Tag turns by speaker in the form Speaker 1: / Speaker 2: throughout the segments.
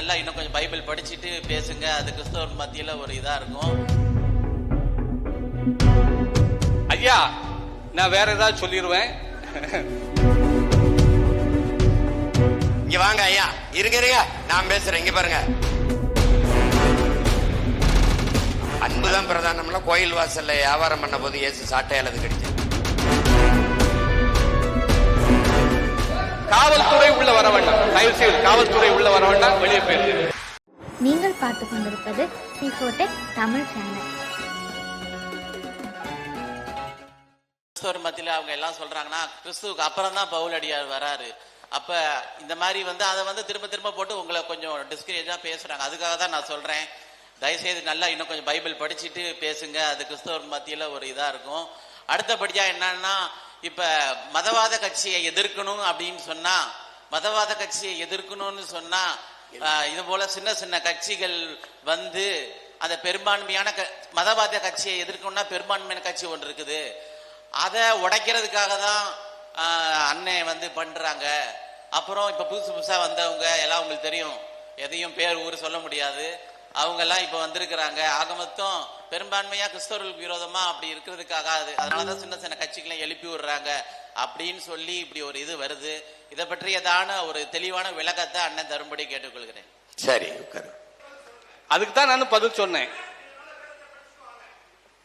Speaker 1: நல்லா இன்னும் கொஞ்சம் பைபிள் படிச்சுட்டு பேசுங்க. அது கிறிஸ்தவர் மத்தியில ஒரு இதா இருக்கும்.
Speaker 2: ஐயா நான் வேற ஏதாவது சொல்லிடுவேன்
Speaker 3: இங்க வாங்க ஐயா. இருங்க இருங்க. நான் பேசுறேன். இங்க பாருங்க. அன்புதான் பிரதானம்ல கோயில் வாசல்ல வியாபாரம் பண்ண போது இயேசு சாட்டையால் அது கடிச்சு
Speaker 2: காவல்துறை உள்ள வர வேண்டாம். தயவு செய்து காவல்துறை உள்ள வர வேண்டாம். வெளியே போயிரு.
Speaker 4: நீங்கள் பார்த்து கொண்டிருப்பது சிஃபோடெக் தமிழ் சேனல்.
Speaker 1: கிறிஸ்தவர் மத்தியில அவங்க எல்லாம் சொல்றாங்கன்னா கிறிஸ்துவுக்கு அப்புறம் தான் பவுல் அடியார் வராரு. அப்ப இந்த மாதிரி வந்து அதை வந்து திரும்ப திரும்ப போட்டு உங்களை கொஞ்சம் டிஸ்கரேஜா பேசுறாங்க. அதுக்காக தான் நான் சொல்றேன். தயவுசெய்து நல்லா இன்னும் கொஞ்சம் பைபிள் படிச்சுட்டு பேசுங்க. அது கிறிஸ்தவர் மத்தியில ஒரு இதா இருக்கும். அடுத்தபடியா என்னன்னா இப்ப மதவாத கட்சியை எதிர்க்கணும் அப்படின்னு சொன்னா மதவாத கட்சியை எதிர்க்கணும்னு சொன்னா இது போல சின்ன சின்ன கட்சிகள் வந்து அந்த பெரும்பான்மையான க- மதவாத கட்சியை எதிர்க்கணும்னா பெரும்பான்மையான கட்சி ஒன்று இருக்குது. அதை உடைக்கிறதுக்காக தான் ஆஹ், அண்ணன் வந்து பண்றாங்க. அப்புறம் இப்ப புதுசு புதுசா வந்தவங்க எல்லாம் உங்களுக்கு தெரியும். எதையும் பேர் ஊர் சொல்ல முடியாது. அவங்க எல்லாம் இப்ப வந்திருக்கிறாங்க. ஆக மொத்தம் பெரும்பான்மையா கிறிஸ்தவர்களுக்கு விரோதமா அப்படி இருக்கிறதுக்காக அது அதனாலதான் சின்ன சின்ன கட்சிகளை எழுப்பி விடுறாங்க. அப்படின்னு சொல்லி இப்படி ஒரு இது வருது. இதை பற்றியதான ஒரு தெளிவான விளக்கத்தை அண்ணன் தரும்படி கேட்டுக்கொள்கிறேன்.
Speaker 3: சரி உட்காரு.
Speaker 2: அதுக்கு தான் நான் பதில் சொன்னேன்.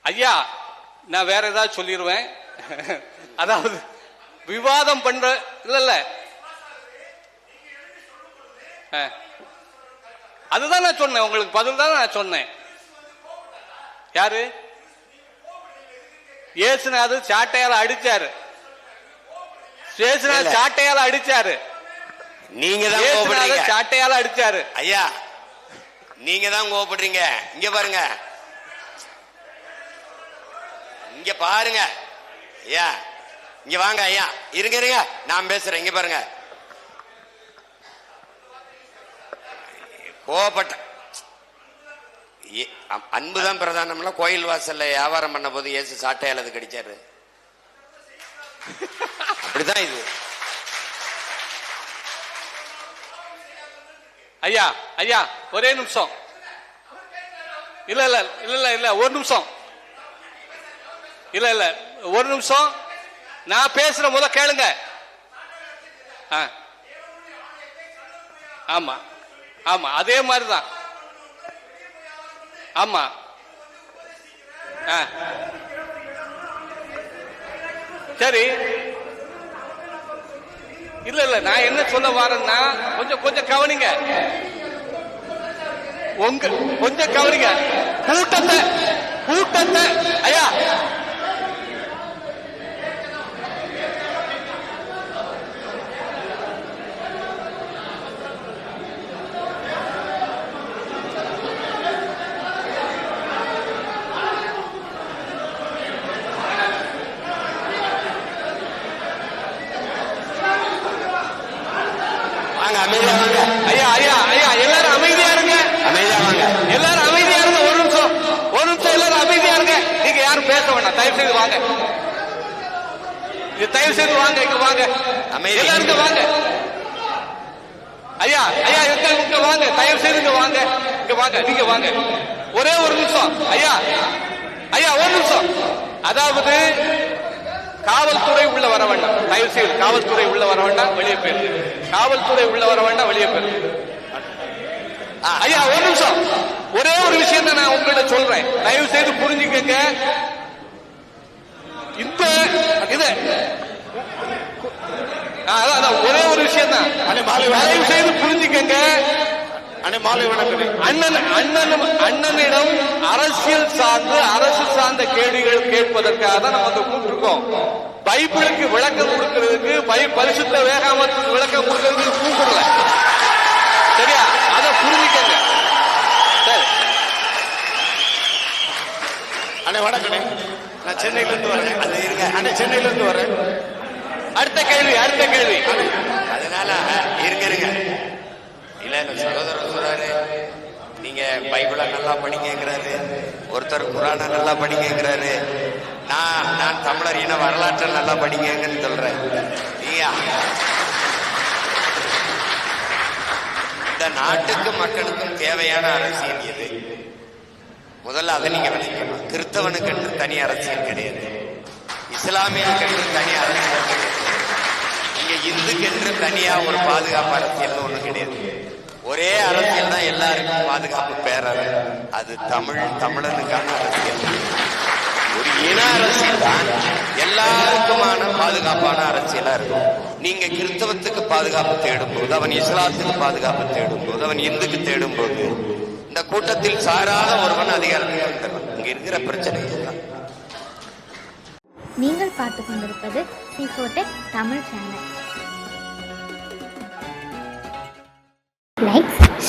Speaker 2: ஐயா நான் வேற ஏதாவது சொல்லிடுவேன் அதாவது விவாதம் பண்ற இல்ல இல்ல. அதுதான் நான் சொன்னேன். உங்களுக்கு பதில் தான் நான் சொன்னேன். யாரு? இயேசுநாதர் சாட்டையால அடிச்சாரு. இயேசுநாதர் சாட்டையால அடிச்சாரு.
Speaker 3: நீங்க தான்
Speaker 2: சாட்டையால அடிச்சாரு.
Speaker 3: ஐயா நீங்க தான் கோபப்படுறீங்க இங்க பாருங்க. இங்க பாருங்க. ஐயா இங்க வாங்க ஐயா. இருங்க இருங்க. நான் பேசுறேன். இங்க பாருங்க. கோபப்பட்ட ஏ- அன்புதான் பிரதானம்ல கோயில் வாசல்ல வியாபாரம் பண்ண போது ஏசு சாட்டையால் அது கடிச்சாரு. அப்படிதான் இது.
Speaker 2: ஐயா ஐயா ஒரே நிமிஷம். இல்ல இல்ல இல்ல இல்ல இல்ல ஒரு நிமிஷம். இல்ல இல்ல ஒரு நிமிஷம். நான் பேசுற முத கேளுங்க. ஆ. ஆமா. ஆமா அதே மாதிரிதான். ஆமா. சரி. இல்ல இல்ல நான் என்ன சொல்ல வரேன்னா கொஞ்சம் கொஞ்சம் கவனிங்க. உங்க கொஞ்சம் கவனிங்க. கூட்டத்தை கூட்டத்தை ஐயா
Speaker 3: வாங்க அமைதியா வாங்க.
Speaker 2: ஐயா ஐயா ஐயா எல்லாரும் அமைதியா இருங்க.
Speaker 3: அமைதியா வாங்க.
Speaker 2: எல்லாரும் அமைதியா இருங்க ஒரு நிமிஷம். ஒரு நிமிஷம் எல்லாரும் அமைதியா இருங்க. நீங்க யாரும் பேச வேண்டாம். தயவு செய்து வாங்க. தயவு செய்து வாங்க இங்க வாங்க.
Speaker 3: அமைதி.
Speaker 2: எல்லாரும் இங்க வாங்க. ஐயா ஐயா இங்க இங்க வாங்க. தயவு செய்து இங்க வாங்க. இங்க வாங்க நீங்க வாங்க. ஒரே ஒரு நிமிஷம். ஐயா ஐயா ஒரு நிமிஷம். அதாவது காவல்துறை உள்ள வர வேண்டாம். தயவு செய்து காவல்துறை உள்ள வர வேண்டாம் வெளியே போயிரு. காவல்துறை உள்ள வர வேண்டாம் வெளியே போயிரு. ஐயா ஒரு நிமிஷம். ஒரே ஒரு விஷயம் நான் உங்கள்ட்ட சொல்றேன். தயவு செய்து புரிஞ்சுக்கங்க. இந்த இது. அதான், ஒரே ஒரு விஷயம் தான் தயவு செய்து புரிஞ்சுக்கங்க. அண்ணன் அண்ணன் அண்ணனிடம் அரசியல் சார்ந்து அரசு சார்ந்த கேள்விகள் கேட்பதற்காக தான் நம்ம வந்து கூப்பிட்டுருக்கோம். பைபிளுக்கு விளக்கம் கொடுக்கிறதுக்கு பை பரிசுத்த வேகாமத்துக்கு விளக்கம் கொடுக்கிறதுக்கு கூப்பிடல. சரியா? அதை புரிஞ்சுக்கங்க. சரி.
Speaker 5: அண்ணே வணக்கண்ணே நான் சென்னையில இருந்து வரேன். அண்ணே சென்னையில இருந்து வரேன்.
Speaker 2: அடுத்த கேள்வி அடுத்த கேள்வி.
Speaker 3: அதனால என்ன இல்ல சகோதரர் சொல்றாரு நீங்க பைபிளை நல்லா படிங்கிறாரு ஒருத்தர் குரானை நல்லா படிங்கிறாரு நான் நான் தமிழர் இன வரலாற்றை நல்லா படிங்கன்னு சொல்றேன். நீயா? இந்த நாட்டுக்கு மக்களுக்கும் தேவையான அரசியல் எது? முதல்ல அதை நீங்க விளக்கணும் கிறிஸ்தவனுக்கு என்று தனி அரசியல் கிடையாது. இஸ்லாமியனுக்கு என்று தனி அரசியல் கிடையாது. இங்க இந்துக்கு என்று தனியா ஒரு பாதுகாப்பு அரசியல் ஒண்ணு கிடையாது. ஒரே அரசியல் தான் எல்லாருக்கும் பாதுகாப்பு பேரர் அது தமிழ் தமிழனுக்கான அரசியல். ஒரு இன அரசியல் தான் எல்லாருக்குமான பாதுகாப்பான அரசியலா இருக்கும். நீங்க கிறிஸ்தவத்துக்கு பாதுகாப்பு தேடும் போது அவன் இஸ்லாத்துக்கு பாதுகாப்பு தேடும் போது அவன் இந்துக்கு தேடும் போது இந்த கூட்டத்தில் சாராத ஒருவன் அதிகாரத்துக்கு வந்துடுறான் இங்க இருக்கிற பிரச்சனை இதுதான்.
Speaker 4: நீங்கள் பார்த்து கொண்டிருப்பது Tamil channel